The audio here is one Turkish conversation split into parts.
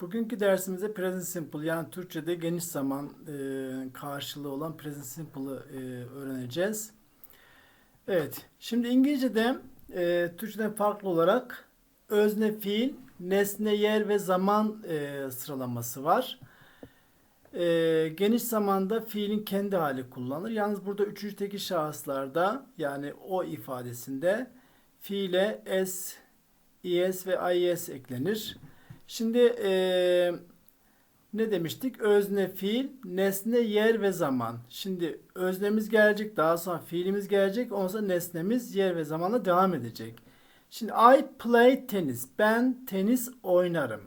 Bugünkü dersimizde present simple yani Türkçe'de geniş zaman e, karşılığı olan present simple'ı e, öğreneceğiz. Evet, şimdi İngilizce'de e, Türkçe'den farklı olarak özne fiil, nesne, yer ve zaman e, sıralaması var. E, geniş zamanda fiilin kendi hali kullanılır. Yalnız burada üçüncü tekil şahıslarda yani o ifadesinde fiile s, es ve ies eklenir. Şimdi eee, ne demiştik? Özne, fiil, nesne, yer ve zaman. Şimdi öznemiz gelecek, daha sonra fiilimiz gelecek, ondan nesnemiz yer ve zamanla devam edecek. Şimdi I play tenis. Ben tenis oynarım.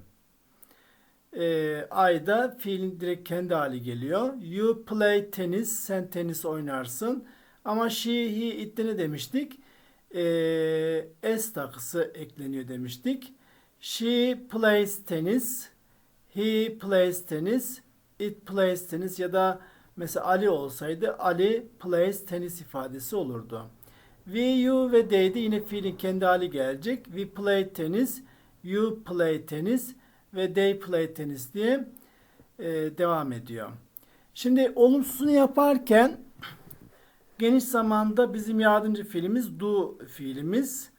Eee I'da fiilin direkt kendi hali geliyor. You play tenis. Sen tenis oynarsın. Ama she, he, it'te ne demiştik? Eee s takısı ekleniyor demiştik. She plays tennis. He plays tennis. It plays tennis ya da mesela Ali olsaydı Ali plays tennis ifadesi olurdu. We, you ve they'de yine fiilin kendi hali gelecek. We play tennis. You play tennis ve they play tennis diye e, devam ediyor. Şimdi olumsuzunu yaparken geniş zamanda bizim yardımcı fiilimiz do fiilimiz.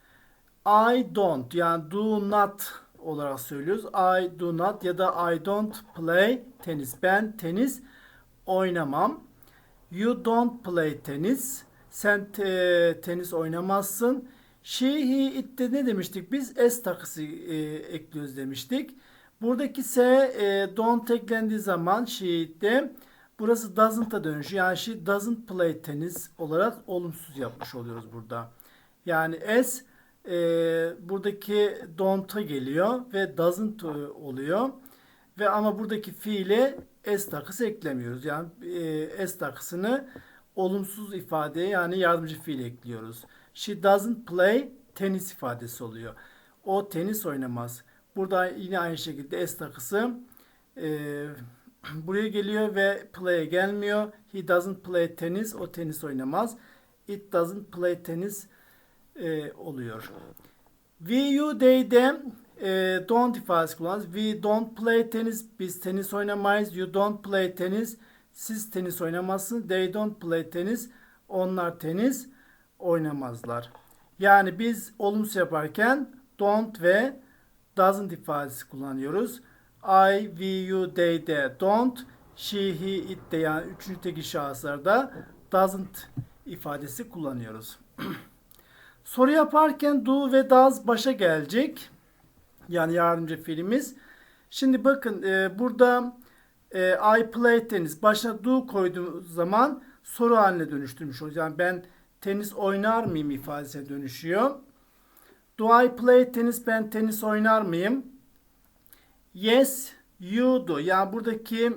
I don't yani do not olarak söylüyoruz. I do not ya da I don't play tenis. Ben tenis oynamam. You don't play tenis. Sen te- tenis oynamazsın. She, he, it'te ne demiştik? Biz s takısı e, ekliyoruz demiştik. Buradaki s e, don't eklendiği zaman she, it'te burası doesn't'a dönüşüyor. Yani she doesn't play tenis olarak olumsuz yapmış oluyoruz burada. Yani s e, buradaki don't'a geliyor ve doesn't e, oluyor. Ve ama buradaki fiile s takısı eklemiyoruz. Yani e, s takısını olumsuz ifadeye yani yardımcı fiil ekliyoruz. She doesn't play tenis ifadesi oluyor. O tenis oynamaz. Burada yine aynı şekilde s takısı e, buraya geliyor ve play'e gelmiyor. He doesn't play tenis. O tenis oynamaz. It doesn't play tenis e, oluyor. We, you, they'de e, don't ifadesi kullanırız. We don't play tenis. Biz tenis oynamayız. You don't play tenis. Siz tenis oynamazsınız. They don't play tenis. Onlar tenis oynamazlar. Yani biz olumsuz yaparken don't ve doesn't ifadesi kullanıyoruz. I, we, you, they de don't. She, he, it de yani üçüncü tekil şahıslarda doesn't ifadesi kullanıyoruz. Soru yaparken do ve does başa gelecek. Yani yardımcı fiilimiz. Şimdi bakın e, burada e, I play tenis başına do koyduğum zaman soru haline dönüştürmüş oluyor. Yani ben tenis oynar mıyım ifadesine dönüşüyor. Do I play tenis? Ben tenis oynar mıyım? Yes, you do. Yani buradaki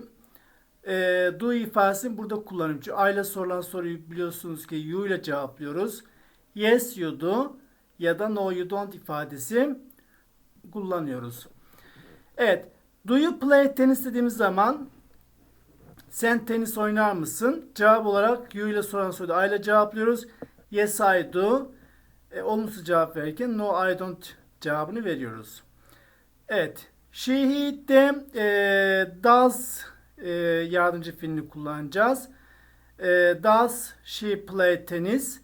e, do ifadesini burada kullanıyorum. Çünkü I ile sorulan soruyu biliyorsunuz ki you ile cevaplıyoruz. Yes you do ya da no you don't ifadesi kullanıyoruz. Evet. Do you play tenis dediğimiz zaman sen tenis oynar mısın? Cevap olarak you ile soran soruda I ile cevaplıyoruz. Yes I do. E, olumsuz cevap verirken no I don't cevabını veriyoruz. Evet. She he de e, does e, yardımcı fiilini kullanacağız. E, does she play tennis?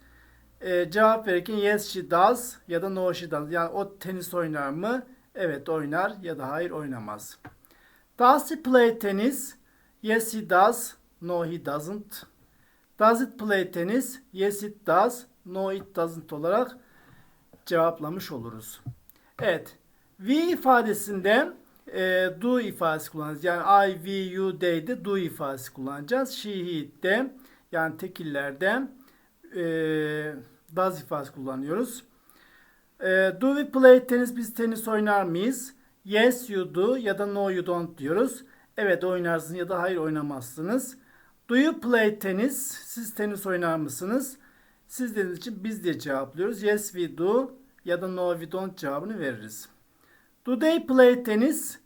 E, cevap verirken yes she does ya da no she does. Yani o tenis oynar mı? Evet oynar ya da hayır oynamaz. Does he play tennis? Yes he does. No he doesn't. Does it play tennis? Yes it does. No it doesn't olarak cevaplamış oluruz. Evet. We ifadesinde e, do ifadesi kullanacağız. Yani I, we, you, they'de do ifadesi kullanacağız. She, he, de yani tekillerde e, does ifadesi kullanıyoruz. E, do we play tenis? Biz tenis oynar mıyız? Yes you do ya da no you don't diyoruz. Evet oynarsınız ya da hayır oynamazsınız. Do you play tenis? Siz tenis oynar mısınız? Siz dediğiniz için biz diye cevaplıyoruz. Yes we do ya da no we don't cevabını veririz. Do they play tennis?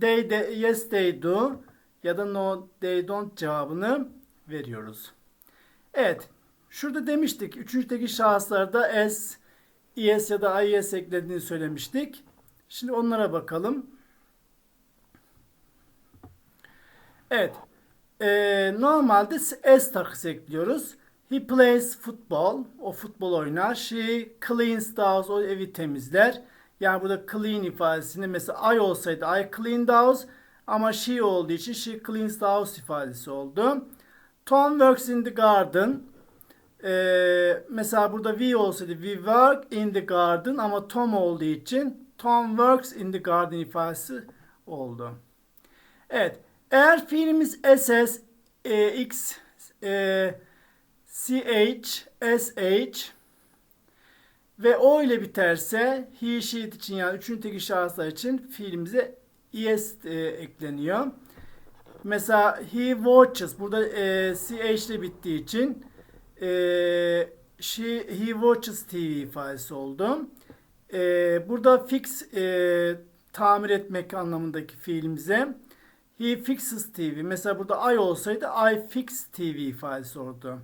They de, yes they do ya da no they don't cevabını veriyoruz. Evet. Şurada demiştik. Üçüncüdeki şahıslarda s, es ya da is eklediğini söylemiştik. Şimdi onlara bakalım. Evet. Ee, normalde S takısı ekliyoruz. He plays football. O futbol oynar. She cleans the house. O evi temizler. Yani burada clean ifadesini mesela I olsaydı I clean the house ama she olduğu için she cleans the house ifadesi oldu. Tom works in the garden. Ee, mesela burada we olsaydı we work in the garden ama Tom olduğu için Tom works in the garden ifadesi oldu. Evet. Eğer fiilimiz SS, e, X, e, CH, SH ve O ile biterse he, she için yani üçüncü tekil şahıslar için fiilimize es e, ekleniyor. Mesela he watches burada e, CH ile bittiği için e, she, he watches TV ifadesi oldu. E, burada fix e, tamir etmek anlamındaki fiilimize He fixes TV. Mesela burada I olsaydı I fix TV ifadesi oldu.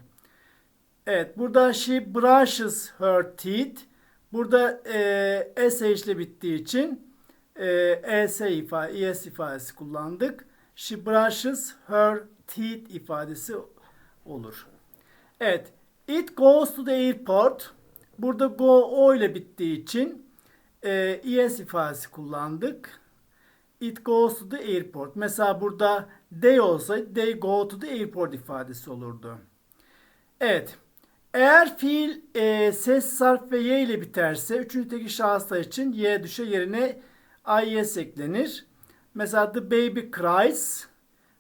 Evet burada she brushes her teeth. Burada e, sh ile bittiği için e, es ifade, es ifadesi kullandık. She brushes her teeth ifadesi olur. Evet. It goes to the airport. Burada go o ile bittiği için e, es ifadesi kullandık. It goes to the airport. Mesela burada they olsaydı they go to the airport ifadesi olurdu. Evet. Eğer fiil e, ses, sarf ve y ile biterse üçüncü tekil şahıslar için y düşe yerine is eklenir. Mesela the baby cries.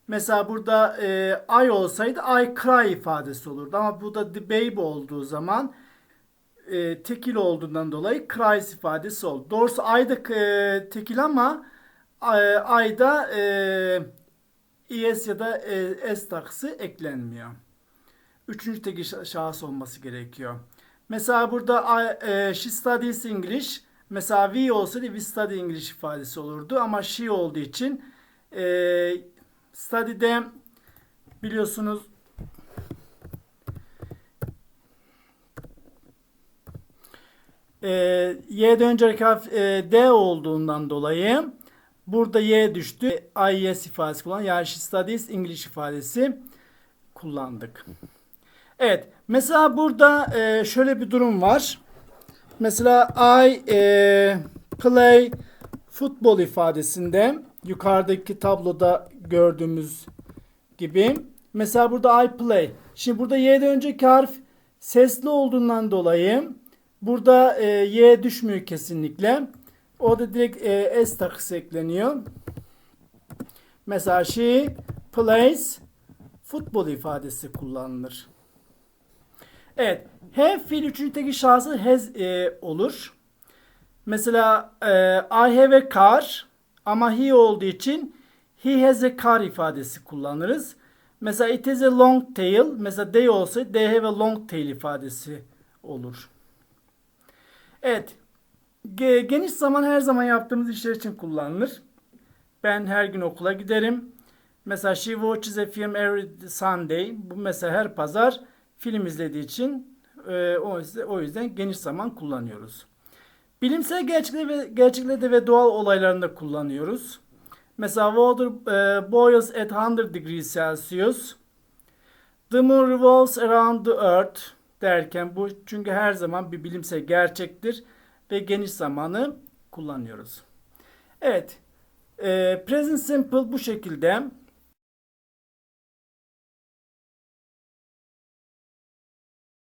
Mesela burada e, I olsaydı I cry ifadesi olurdu. Ama burada the baby olduğu zaman e, tekil olduğundan dolayı cries ifadesi oldu. Doğrusu I da e, tekil ama ayda e, es ya da e, s takısı eklenmiyor. Üçüncü tekil şahıs olması gerekiyor. Mesela burada e, she studies English. Mesela we olsaydı we study English ifadesi olurdu ama she olduğu için e, study'de biliyorsunuz e, y'den önceki harf e, d olduğundan dolayı Burada Y düştü. IES ifadesi kullan. Yani studies English ifadesi kullandık. Evet. Mesela burada e, şöyle bir durum var. Mesela I e, play futbol ifadesinde yukarıdaki tabloda gördüğümüz gibi. Mesela burada I play. Şimdi burada Y'den önceki harf sesli olduğundan dolayı burada e, Y düşmüyor kesinlikle. Orada direkt e, S takısı ekleniyor. Mesela she plays futbol ifadesi kullanılır. Evet. Have fiil üçüncü tekil şahsı has e, olur. Mesela e, I have a car ama he olduğu için he has a car ifadesi kullanırız. Mesela it has a long tail. Mesela they olsa they have a long tail ifadesi olur. Evet. Geniş zaman her zaman yaptığımız işler için kullanılır. Ben her gün okula giderim. Mesela she watches a film every Sunday. Bu mesela her pazar film izlediği için e, o yüzden geniş zaman kullanıyoruz. Bilimsel gerçekleri ve, gerçeklerde ve doğal olaylarında kullanıyoruz. Mesela water e, boils at 100 degrees Celsius. The moon revolves around the earth derken bu çünkü her zaman bir bilimsel gerçektir ve geniş zamanı kullanıyoruz. Evet. E, present simple bu şekilde.